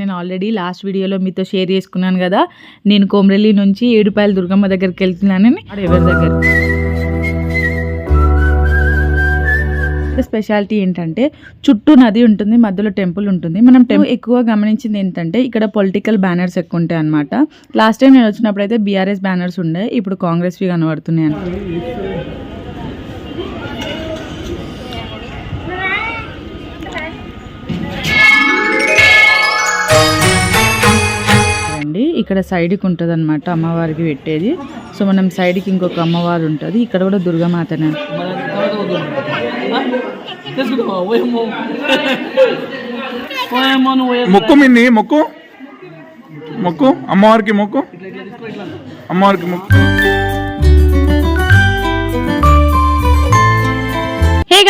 నేను already last వీడియోలో మీతో షేర్ చేసుకున్నాను కదా. నేను కోమరెల్లి నుంచి ఏడుపాయల దుర్గమ్మ దగ్గరికి వెళ్తున్నానని ఎవరి దగ్గర. స్పెషాలిటీ ఏంటంటే చుట్టూ నది ఉంటుంది మధ్యలో టెంపుల్ ఉంటుంది. మనం టెంపుల్ ఎక్కువ గమనించింది ఏంటంటే ఇక్కడ పొలిటికల్ బ్యానర్స్ ఎక్కువ ఉంటాయి అనమాట లాస్ట్ టైం నేను వచ్చినప్పుడు అయితే బీఆర్ఎస్ బ్యానర్స్ ఉండే ఇప్పుడు కాంగ్రెస్వి కనబడుతున్నాయి అన్నమాట. ఇక్కడ సైడ్కి ఉంటుంది అనమాట అమ్మవారికి పెట్టేది. సో మనం సైడ్కి ఇంకొక అమ్మవారు ఉంటుంది. ఇక్కడ కూడా దుర్గామాతనే. మొక్కు మిన్ని మొక్కు. మొక్కు. అమ్మవారికి మొక్కు. అమ్మవారికి మొక్కు.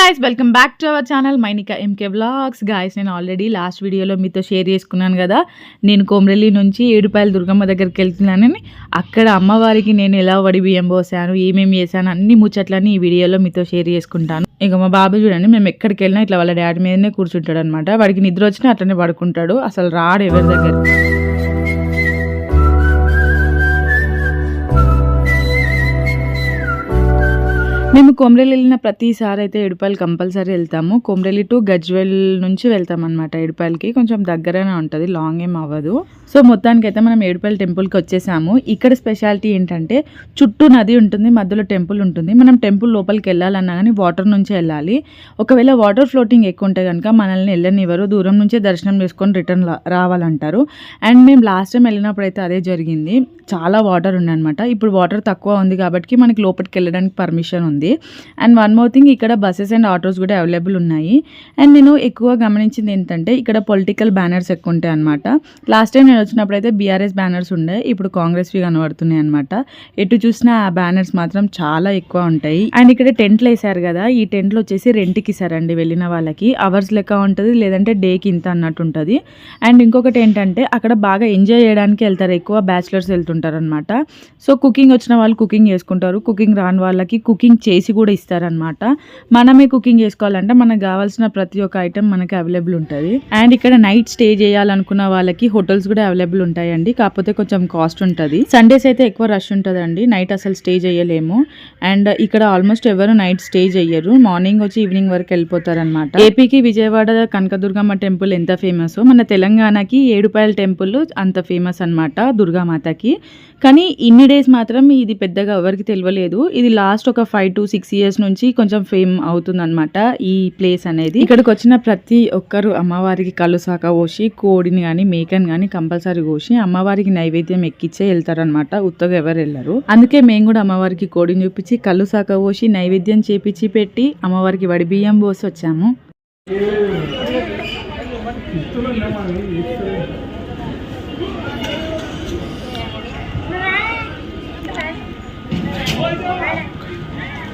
Guys welcome back to our channel Mainika MK vlogs guys నేను ఆల్రెడీ లాస్ట్ వీడియోలో మీతో షేర్ చేసుకున్నాను కదా. నేను కోమరెల్లి నుంచి ఏడుపాయల దుర్గమ్మ దగ్గరికి వెళ్తున్నానని అక్కడ అమ్మవారికి నేను ఎలా వడి బియ్యం పోసాను ఏమేమి చేశాను అన్ని ముచ్చట్లని ఈ వీడియోలో మీతో షేర్ చేసుకుంటాను. ఇక మా బాబు చూడండి మేము ఎక్కడికి వెళ్ళినా ఇట్లా వాళ్ళ డాడీ మీదనే కూర్చుంటాడు అనమాట వాడికి నిద్ర వచ్చినా అట్లనే పడుకుంటాడు. అసలు రాడు ఎవరి దగ్గర మేము కొమరెల్లి వెళ్ళిన ప్రతిసారి అయితే ఏడుపాయలు కంపల్సరీ వెళ్తాము. కొమరెల్లి టు గజ్వెల్ నుంచి వెళ్తాం అనమాట ఎడుపాయలకి కొంచెం దగ్గరనే ఉంటుంది లాంగ్ ఏం అవ్వదు. సో మొత్తానికి అయితే మనం ఏడుపల్లి టెంపుల్కి వచ్చేసాము. ఇక్కడ స్పెషాలిటీ ఏంటంటే చుట్టూ నది ఉంటుంది మధ్యలో టెంపుల్ ఉంటుంది. మనం టెంపుల్ లోపలికి వెళ్ళాలన్నా కానీ వాటర్ నుంచి వెళ్ళాలి. ఒకవేళ వాటర్ ఫ్లోటింగ్ ఎక్కువ ఉంటే కనుక మనల్ని వెళ్ళనివ్వరు. దూరం నుంచే దర్శనం చేసుకొని రిటర్న్ రావాలంటారు. అండ్ మేము లాస్ట్ టైం వెళ్ళినప్పుడు అయితే అదే జరిగింది. చాలా వాటర్ ఉంది అనమాట ఇప్పుడు వాటర్ తక్కువ ఉంది కాబట్టి మనకి లోపలికి వెళ్ళడానికి పర్మిషన్ ఉంది. అండ్ వన్ మోర్ థింగ్ ఇక్కడ బస్సెస్ అండ్ ఆటోస్ కూడా అవైలబుల్ ఉన్నాయి. అండ్ నేను ఎక్కువ గమనించింది ఏంటంటే ఇక్కడ పొలిటికల్ బ్యానర్స్ ఎక్కువ ఉంటాయి అనమాట లాస్ట్ టైం నేను వచ్చినప్పుడు అయితే బీఆర్ఎస్ బ్యానర్స్ ఉండే ఇప్పుడు కాంగ్రెస్వి కనబడుతున్నాయి అనమాట ఎటు చూసినా ఆ బ్యానర్స్ మాత్రం చాలా ఎక్కువ ఉంటాయి. అండ్ ఇక్కడ టెంట్లు వేసారు కదా ఈ టెంట్లు వచ్చేసి రెంట్కి ఇస్తారండి వెళ్ళిన వాళ్ళకి. అవర్స్ లెక్క ఉంటుంది లేదంటే డేకి ఇంత అన్నట్టు ఉంటుంది. అండ్ ఇంకొకటి ఏంటంటే అక్కడ బాగా ఎంజాయ్ చేయడానికి వెళ్తారు ఎక్కువ బ్యాచిలర్స్ వెళ్తుంటారు అనమాట సో కుకింగ్ వచ్చిన వాళ్ళు కుకింగ్ చేసుకుంటారు. కుకింగ్ రాని వాళ్ళకి కుకింగ్ చేసి కూడా ఇస్తారనమాట మనమే కుకింగ్ చేసుకోవాలంటే మనకు కావాల్సిన ప్రతి ఒక్క ఐటెం మనకి అవైలబుల్ ఉంటుంది. అండ్ ఇక్కడ నైట్ స్టే చేయాలనుకున్న వాళ్ళకి హోటల్స్ కూడా అవైలబుల్ ఉంటాయండి. కాకపోతే కొంచెం కాస్ట్ ఉంటుంది. సండేస్ అయితే ఎక్కువ రష్ ఉంటుందండి. నైట్ అసలు స్టే చేయలేము. అండ్ ఇక్కడ ఆల్మోస్ట్ ఎవరు నైట్ స్టే చేయరు. మార్నింగ్ వచ్చి ఈవినింగ్ వరకు వెళ్ళిపోతారు అనమాట ఏపీకి విజయవాడ కనకదుర్గమ్మ టెంపుల్ ఎంత ఫేమస్ మన తెలంగాణకి ఏడుపాయల టెంపుల్ అంత ఫేమస్ అన్నమాట దుర్గామాతకి. కానీ ఇన్ని డేస్ మాత్రం ఇది పెద్దగా ఎవరికి తెలియలేదు. ఇది లాస్ట్ ఒక ఫైవ్ టు సిక్స్ ఇయర్స్ నుంచి కొంచెం ఫేమ్ అవుతుందన్నమాట ఈ ప్లేస్ అనేది. ఇక్కడికి వచ్చిన ప్రతి ఒక్కరు అమ్మవారికి కళ్ళు శాఖ కోసి కోడిని కానీ మేకని కానీ కంపల్సరీ కోసి అమ్మవారికి నైవేద్యం ఎక్కిచ్చే వెళ్తారనమాట ఉత్తగా ఎవరు వెళ్ళరు. అందుకే మేము కూడా అమ్మవారికి కోడిని చూపించి కళ్ళు శాఖ కోసి నైవేద్యం చేపించి పెట్టి అమ్మవారికి వడి బియ్యం పోసి వచ్చాము.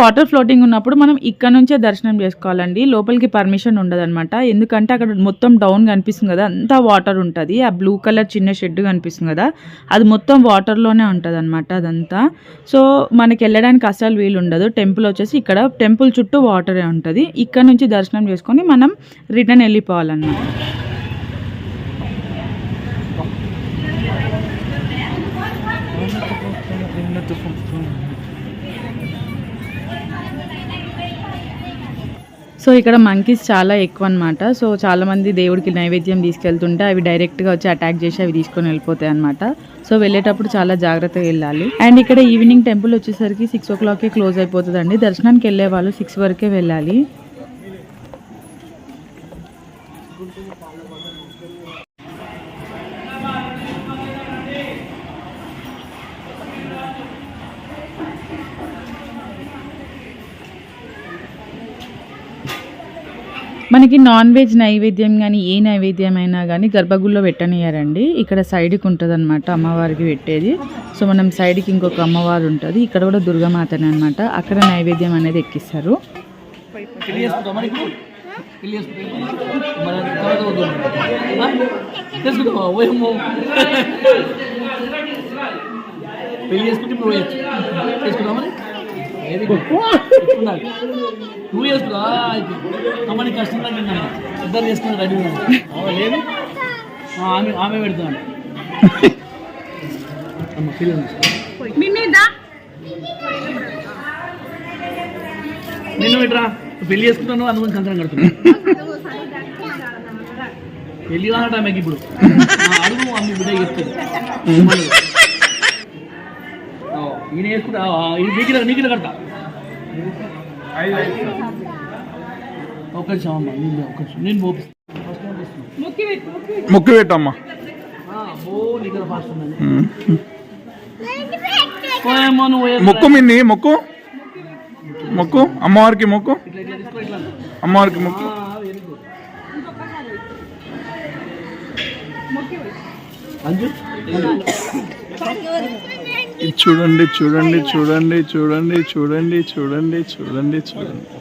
వాటర్ ఫ్లోటింగ్ ఉన్నప్పుడు మనం ఇక్కడ నుంచే దర్శనం చేసుకోవాలండి. లోపలికి పర్మిషన్ ఉండదన్నమాట. ఎందుకంటే అక్కడ మొత్తం డౌన్ కనిపిస్తుంది కదా అంతా వాటర్ ఉంటుంది. ఆ బ్లూ కలర్ చిన్న షెడ్ కనిపిస్తుంది కదా అది మొత్తం వాటర్లోనే ఉంటుంది అనమాట అదంతా. సో మనకి వెళ్ళడానికి అసలు వీలు ఉండదు. టెంపుల్ వచ్చేసి ఇక్కడ టెంపుల్ చుట్టూ వాటరే ఉంటుంది. ఇక్కడ నుంచి దర్శనం చేసుకొని మనం రిటర్న్ వెళ్ళిపోవాలన్నమాట. సో ఇక్కడ మంకీస్ చాలా ఎక్కువ అనమాట సో చాలా మంది దేవుడికి నైవేద్యం తీసుకెళ్తుంటే అవి డైరెక్ట్గా వచ్చి అటాక్ చేసి అవి తీసుకొని వెళ్ళిపోతాయి అనమాట సో వెళ్ళేటప్పుడు చాలా జాగ్రత్తగా వెళ్ళాలి. అండ్ ఇక్కడ ఈవినింగ్ టెంపుల్ వచ్చేసరికి సిక్స్ ఓ క్లాక్కే క్లోజ్ అయిపోతుందండి. దర్శనానికి వెళ్ళే వాళ్ళు సిక్స్ వరకే వెళ్ళాలి. మనకి నాన్ వెజ్ నైవేద్యం కానీ ఏ నైవేద్యం అయినా కానీ గర్భగుడిలో పెట్టనియారండి. ఇక్కడ సైడ్కి ఉంటుంది అనమాట అమ్మవారికి పెట్టేది. సో మనం సైడ్కి ఇంకొక అమ్మవారు ఉంటుంది. ఇక్కడ కూడా దుర్గామాతనే అనమాట అక్కడ నైవేద్యం అనేది ఎక్కిస్తారు. పెళ్ళి చేసుకుంటాం టూ ఇయర్స్ అమ్మని కష్టం తగ్గిందా ఇద్దరు చేసుకుని రెడీ లేదు ఆమె ఆమె పెడుతున్నాను నిన్ను పెట్టరా పెళ్లి చేసుకున్నాను అందుకని కంకరం కడుతున్నా పెళ్లి కానట ఆమెకి ఇప్పుడు అడుగు ఆమె బిడ్డ చెప్తుంది ఈయన వేసుకుంటా నీకు నీకు కడతా. ఒక నేను ఒక పెట్టమ్మా. ముక్కు మిన్ని మొక్కు? మొక్కు? అమ్మవారికి మొక్కు? అమ్మవారికి ముక్కు. చూడండి చూడండి చూడండి చూడండి చూడండి చూడండి చూడండి చూడండి.